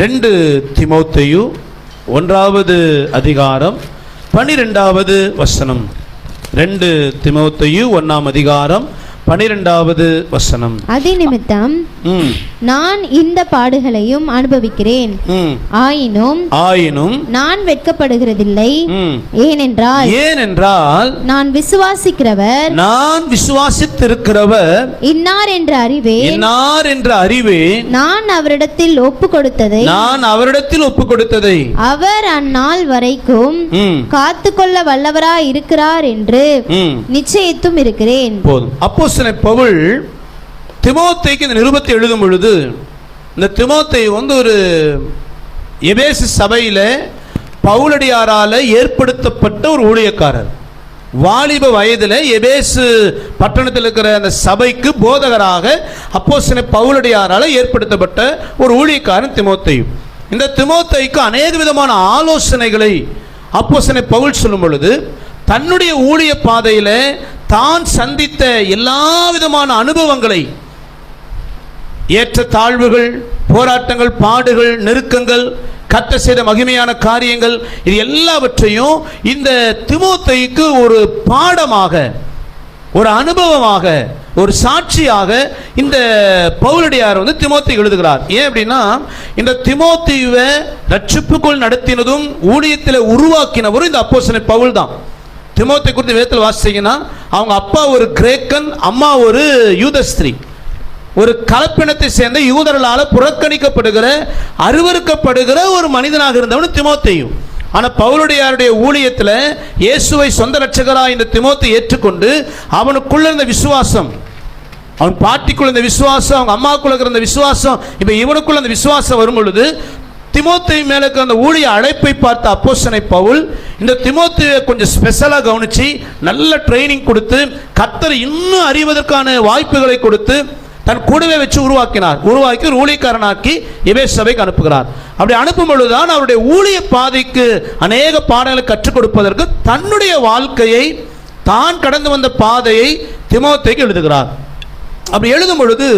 ரெண்டு திமோத்தேயு ஒன்றாவது அதிகாரம் பனிரெண்டாவது வசனம். ரெண்டு திமோத்தேயு ஒன்னாம் அதிகாரம் பனிரெண்டாவது வசனம். அதே நிமித்தம் நான் இந்த பாடுகளையும் அனுபவிக்கிறேன். ஆயினும் ஆயினும் நான் வெட்கப்படுகிறதில்லை. ஏனென்றால் ஏனென்றால் நான் விசுவாசிக்கிறவர். நான் விசுவாசித்திருக்கிறவர். இன்னார் என்று அறிவே இன்னார் என்ற அறிவே நான் அவரிடத்தில் ஒப்பு கொடுத்ததை நான் அவரிடத்தில் ஒப்பு கொடுத்ததை அவர் அந்நாள் வரைக்கும் காத்துக்கொள்ள வல்லவராய் இருக்கிறார் என்று நிச்சயித்தும் இருக்கிறேன். போதும். அப்போ பவுல் திமோத்தைக்கு இந்த நிருபத்தை எழுதும் பொழுது இந்த திமோத்தை வந்து ஒரு எபேசு சபையில் பவுலடியாரால் ஏற்படுத்தப்பட்ட ஒரு ஊழியக்காரர். வாலிப வயதில் எபேசு பட்டணத்தில் இருக்கிற அந்த சபைக்கு போதகராக அப்போ பவுலடியாரால் ஏற்படுத்தப்பட்ட ஒரு ஊழியக்காரன் திமோத்தை இந்த திமோத்தைக்கு அநேக விதமான ஆலோசனைகளை அப்போ பவுல் சொல்லும் பொழுது தன்னுடைய ஊழிய பாதையில் தான் சந்தித்த எல்லா விதமான அனுபவங்களை ஏற்ற தாழ்வுகள் போராட்டங்கள் பாடுகள் நெருக்கங்கள் கத்த செய்த மகிமையான காரியங்கள் இது எல்லாவற்றையும் இந்த திமோத்தைக்கு ஒரு பாடமாக ஒரு அனுபவமாக ஒரு சாட்சியாக இந்த பவுலடியார் வந்து திமோத்தி எழுதுகிறார். ஏன் அப்படின்னா இந்த திமோத்தியுவை ரட்சிப்புக்குள் நடத்தினதும் ஊழியத்தில் உருவாக்கினவரும் இந்த அப்போசனை பவுல் தான். திமோத்தை குறித்து வேதத்தில் வாசிச்சிங்கன்னா அவங்க அப்பா ஒரு கிரேக்கன் அம்மா ஒரு யூதஸ்திரீ ஒரு கலப்பினத்தை சேர்ந்த யூதர்களால் புறக்கணிக்கப்படுகிற அருவறுக்கப்படுகிற ஒரு மனிதனாக இருந்தவன் திமோத்தையும் ஆனால் பவுலுடையாருடைய ஊழியத்தில் இயேசுவை சொந்த ரட்சகராக இந்த திமோத்தை ஏற்றுக்கொண்டு அவனுக்குள்ள இருந்த விசுவாசம் அவன் பாட்டிக்குள்ள இருந்த விசுவாசம் அவங்க அம்மாக்குள்ள இருந்த விசுவாசம் இப்போ இவனுக்குள்ள அந்த விசுவாசம் வரும் பொழுது திமோத்தை மேலே அந்த ஊழிய அழைப்பை பார்த்த அப்போசனை பவுல் இந்த திமோத்தையை கொஞ்சம் ஸ்பெஷலாக கவனித்து நல்ல ட்ரைனிங் கொடுத்து கத்தரை இன்னும் அறிவதற்கான வாய்ப்புகளை கொடுத்து தன் கூடவே வச்சு உருவாக்கினார். உருவாக்கி ஒரு ஊழியக்காரனாக்கி எபே சபைக்கு அனுப்புகிறார். அப்படி அனுப்பும் பொழுதுதான் அவருடைய ஊழிய பாதைக்கு அநேக பாடங்களை கற்றுக் கொடுப்பதற்கு தன்னுடைய வாழ்க்கையை தான் கடந்து வந்த பாதையை திமோத்தைக்கு எழுதுகிறார். அப்படி எழுதும் பொழுது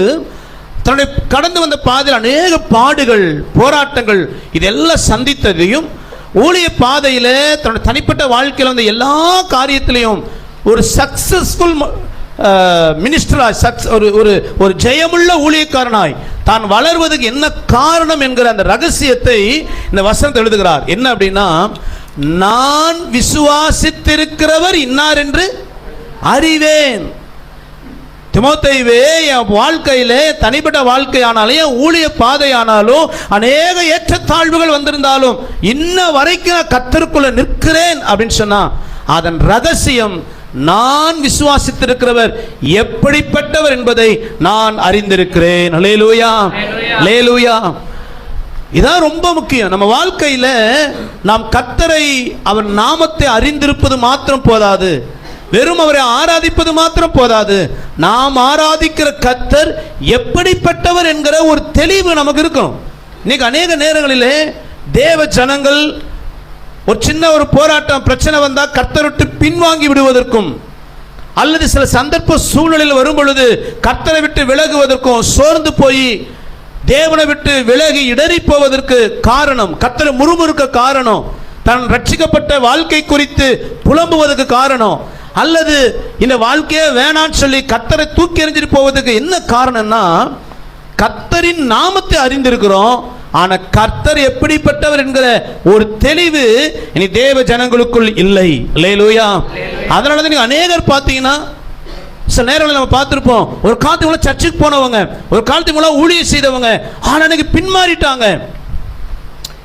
தன்னுடைய கடந்து வந்த பாதையில் அநேக பாடுகள் போராட்டங்கள் இதெல்லாம் சந்தித்ததையும் ஊழிய பாதையில் தன்னுடைய தனிப்பட்ட வாழ்க்கையில் வந்த எல்லா காரியத்திலையும் ஒரு சக்சஸ்ஃபுல் மினிஸ்டராய் சக்ஸ் ஒரு ஒரு ஒரு ஜெயமுள்ள ஊழியக்காரனாய். தான் வளர்வதற்கு என்ன காரணம் என்கிற அந்த ரகசியத்தை இந்த வசனத்தை எழுதுகிறார். என்ன அப்படின்னா நான் விசுவாசித்திருக்கிறவர் இன்னார் என்று அறிவேன். திமோத்தைவே என் வாழ்க்கையிலே தனிப்பட்ட வாழ்க்கையானாலும் என் ஊழிய பாதையானாலும் அநேக ஏற்றத்தாழ்வுகள் வந்திருந்தாலும் இன்ன வரைக்கும் கத்தருக்குள்ள நிற்கிறேன் அப்படின்னு சொன்னா அதன் ரகசியம் நான் விசுவாசித்திருக்கிறவர் எப்படிப்பட்டவர் என்பதை நான் அறிந்திருக்கிறேன். லேலூயா லேலூயா இதான் ரொம்ப முக்கியம். நம்ம வாழ்க்கையில நாம் கத்தரை அவர் நாமத்தை அறிந்திருப்பது மாத்திரம் போதாது. வெறும் அவரை ஆராதிப்பது மாத்திரம் போதாது. நாம் ஆராதிக்கிற கத்தர் எப்படிப்பட்டவர் என்கிற ஒரு தெளிவு நமக்கு இருக்கும் இன்னைக்கு அநேக நேரங்களிலே தேவ ஜனங்கள் ஒரு சின்ன ஒரு போராட்டம் பிரச்சனை வந்தால் கர்த்தர் விட்டு பின்வாங்கி விடுவதற்கும் அல்லது சில சந்தர்ப்ப சூழ்நிலையில் வரும் பொழுது கர்த்தரை விட்டு விலகுவதற்கும் சோர்ந்து போய் தேவனை விட்டு விலகி இடறி போவதற்கு காரணம் கர்த்தரை முறுமுறுக்க காரணம் தன் ரட்சிக்கப்பட்ட வாழ்க்கை குறித்து புலம்புவதற்கு காரணம் அல்லது இந்த வாழ்க்கையே வேணான்னு சொல்லி கத்தரை தூக்கி எறிஞ்சிட்டு போவதற்கு என்ன காரணம்னா கத்தரின் நாமத்தை அறிந்திருக்கிறோம் ஆனால் கர்த்தர் எப்படிப்பட்டவர் என்கிற ஒரு தெளிவு இனி தேவ ஜனங்களுக்குள் இல்லை. லேலூயா அதனால தான் நீங்கள் அநேகர் பார்த்தீங்கன்னா சில நேரங்களில் நம்ம பார்த்துருப்போம் ஒரு காலத்துக்கு மூலம் சர்ச்சுக்கு போனவங்க ஒரு காலத்துக்கு மூலம் ஊழியம் செய்தவங்க ஆனால் இன்னைக்கு பின்மாறிட்டாங்க.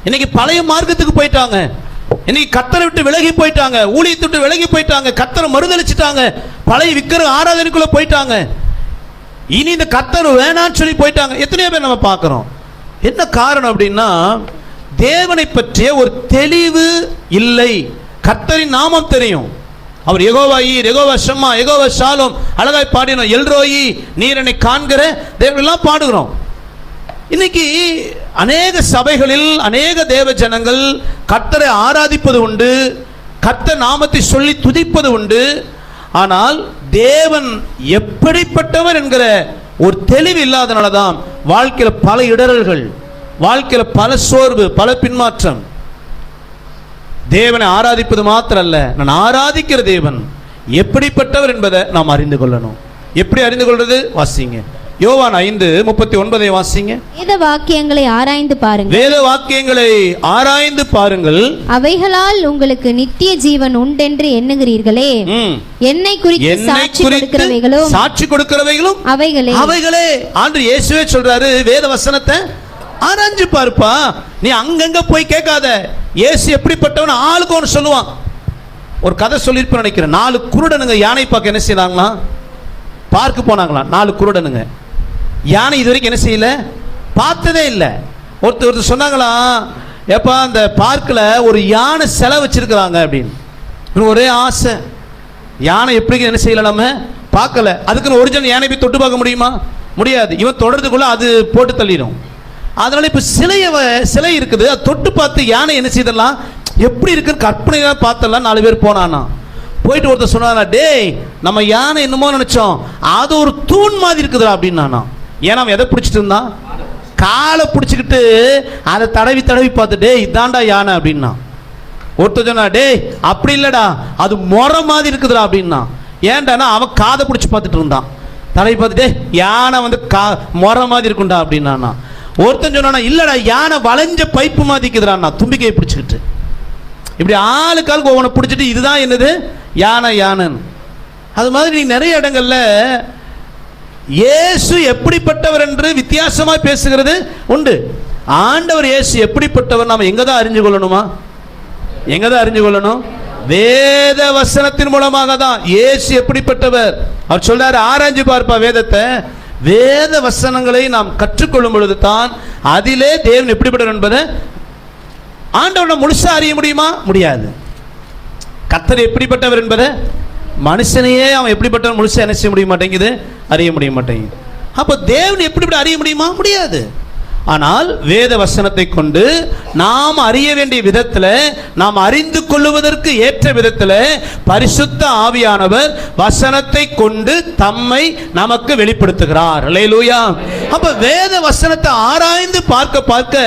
இன்னைக்கு பழைய மார்க்கத்துக்கு போயிட்டாங்க. இன்னைக்கு கத்தரை விட்டு விலகி போயிட்டாங்க ஊழியத்தை விட்டு விலகி போயிட்டாங்க கத்தரை மறுதளிச்சிட்டாங்க பழைய விக்கிர ஆராதனைக்குள்ள போயிட்டாங்க. இனி இந்த கத்தர் வேணான்னு சொல்லி போயிட்டாங்க. எத்தனையோ பேர் நம்ம பார்க்குறோம். என்ன காரணம் அப்படின்னா தேவனை பற்றிய ஒரு தெளிவு இல்லை. கர்த்தரின் நாமம் தெரியும். அவர் எகோவாயி எகோவா ஷம்மா எகோவா ஷாலும் அழகாய் பாடினோம் எல்ரோயி நீரனை காண்கிற தேவனெல்லாம் பாடுகிறோம். இன்னைக்கு அநேக சபைகளில் அநேக தேவ ஜனங்கள் கர்த்தரை ஆராதிப்பது உண்டு கத்த நாமத்தை சொல்லி துதிப்பது உண்டு. ஆனால் தேவன் எப்படிப்பட்டவர் என்கிற ஒரு தெளிவு இல்லாதனால தான் வாழ்க்கையில் பல இடரல்கள் வாழ்க்கையில் பல சோர்வு பல பின்மாற்றம். தேவனை ஆராதிப்பது மாத்திரம் அல்ல நான் ஆராதிக்கிற தேவன் எப்படிப்பட்டவர் என்பதை நாம் அறிந்து கொள்ளணும். எப்படி அறிந்து கொள்வது? வாசிங்க. யோவான் ஐந்து முப்பத்தி ஒன்பதை வாசிங்க. வேத வாக்கியங்களை ஆராய்ந்து பாருங்கள். வேத வாக்கியங்களை ஆராய்ந்து பாருங்கள். அவைகளால் உங்களுக்கு நித்திய ஜீவன் உண்டென்று எண்ணுகிறீர்களே. என்னை குறித்து சாட்சி கொடுக்கிறவைகளும் சாட்சி கொடுக்கிறவைகளும் அவைகளே. அவைகளே. ஆண்டு இயேசுவே சொல்றாரு வேத வசனத்தை ஆராய்ஞ்சு பாருப்பா. நீ அங்கங்க போய் கேட்காத. இயேசு எப்படிப்பட்டவன் ஆளுக்கு ஒன்று சொல்லுவான். ஒரு கதை சொல்லியிருப்பேன் நினைக்கிறேன். நாலு குருடனுங்க யானை பார்க்க என்ன செய்தாங்களாம்? பார்க்க போனாங்களாம். நாலு குருடனுங்க. யானை இது வரைக்கும் என்ன செய்யல? பார்த்ததே இல்லை. ஒருத்தர் ஒருத்தர் சொன்னாங்களாம் ஏப்பா அந்த பார்க்கில் ஒரு யானை சிலை வச்சுருக்குறாங்க அப்படின்னு. ஒரே ஆசை. யானை எப்படி என்ன செய்யலை நம்ம? பார்க்கல. அதுக்குன்னு ஒரிஜினல் யானை போய் தொட்டு பார்க்க முடியுமா? முடியாது. இவன் தொடர்றதுக்குள்ளே அது போட்டு தள்ளிடும். அதனால் இப்போ சிலையை வ- சிலை இருக்குது. அது தொட்டு பார்த்து யானை என்ன செய்தலாம் எப்படி இருக்குன்னு கற்பனையாக பார்த்தலாம் நாலு பேர் போனானா. போயிட்டு ஒருத்தர் சொன்னானா டேய் நம்ம யானை என்னமோ நினச்சோம். அது ஒரு தூண் மாதிரி இருக்குதுடா அப்படின்னானா. ஏன்னா அவன் எதை பிடிச்சிட்டு இருந்தான்? காலை பிடிச்சிக்கிட்டு அதை தடவி தடவி பார்த்து டேய் இதாண்டா யானை அப்படின்னா ஒருத்தர் சொன்னா டேய் அப்படி இல்லைடா அது முறை மாதிரி இருக்குதுடா அப்படின்னா ஏன்டானா அவன் காதை பிடிச்சி பார்த்துட்டு இருந்தான். தடவி பார்த்துட்டே யானை வந்து கா முறை மாதிரி இருக்கும்டா அப்படின்னா ஒருத்தன் சொன்னானா இல்லடா யானை வளைஞ்ச பைப்பு மாதிரி தும்பிக்கையை பிடிச்சிக்கிட்டு. இப்படி ஆளுக்கு ஆளுக்கு ஒவ்வொன்று பிடிச்சிட்டு இதுதான் என்னது? யானை யானைன்னு. அது மாதிரி நீ நிறைய இடங்கள்ல இயேசு எப்படிப்பட்டவர் என்று வித்தியாசமாக பேசுகிறது? உண்டு. ஆண்டவர் இயேசு எப்படிப்பட்டவர்? நாம் எங்க தான் அறிஞ்சு கொள்ளணுமா? எங்க தான் அறிஞ்சு கொள்ளணும்? வேத வசனத்தின் மூலமாக தான். இயேசு எப்படிப்பட்டவர்? அவர் சொல்றாரு ஆராய்ஞ்சு பார்ப்பா வேதத்தை. வேத வசனங்களை நாம் கற்றுக்கொள்ளும் பொழுது தான் அதிலே தேவன் எப்படிப்பட்டவர் என்பதை ஆண்டவனை முழுசா அறிய முடியுமா? முடியாது. கத்தர் எப்படிப்பட்டவர் என்பதை மனுஷனையே அவன் எப்படிப்பட்டவன் முழுசாக என்ன செய்ய முடிய மாட்டேங்குது? அறிய முடிய மாட்டேங்குது. அப்போ தேவன் எப்படி அறிய முடியுமா? முடியாது. ஆனால் வேத வசனத்தை கொண்டு நாம் அறிய வேண்டிய விதத்தில் நாம் அறிந்து கொள்ளுவதற்கு ஏற்ற விதத்தில் பரிசுத்த ஆவியானவர் வசனத்தை கொண்டு தம்மை நமக்கு வெளிப்படுத்துகிறார். லேலூயா அப்ப வேத வசனத்தை ஆராய்ந்து பார்க்க பார்க்க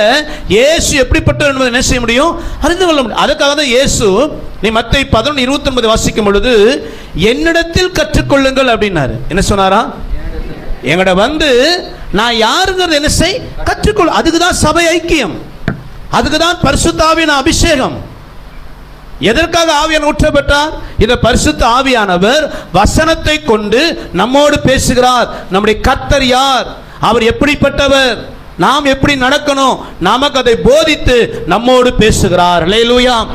இயேசு எப்படிப்பட்டவர் என்பதை என்ன செய்ய முடியும்? அறிந்து கொள்ள முடியும். அதுக்காக தான் இயேசு நீ மத்தை பதினொன்று இருபத்தி ஒன்பது வாசிக்கும் பொழுது என்னிடத்தில் கற்றுக்கொள்ளுங்கள் அப்படின்னாரு. என்ன சொன்னாரா? எங்கட வந்து நான் யாருங்கிறது என்ன செய் கற்றுக்கொள். அதுக்கு தான் சபை ஐக்கியம். அதுக்கு தான் பரிசுத்தாவின் அபிஷேகம். எதற்காக ஆவியான் ஊற்றப்பட்டார்? இந்த பரிசுத்த ஆவியானவர் வசனத்தை கொண்டு நம்மோடு பேசுகிறார். நம்முடைய கத்தர் யார்? அவர் எப்படிப்பட்டவர்? நாம் எப்படி நடக்கணும்? நமக்கு அதை போதித்து நம்மோடு பேசுகிறார். லேலூயாம்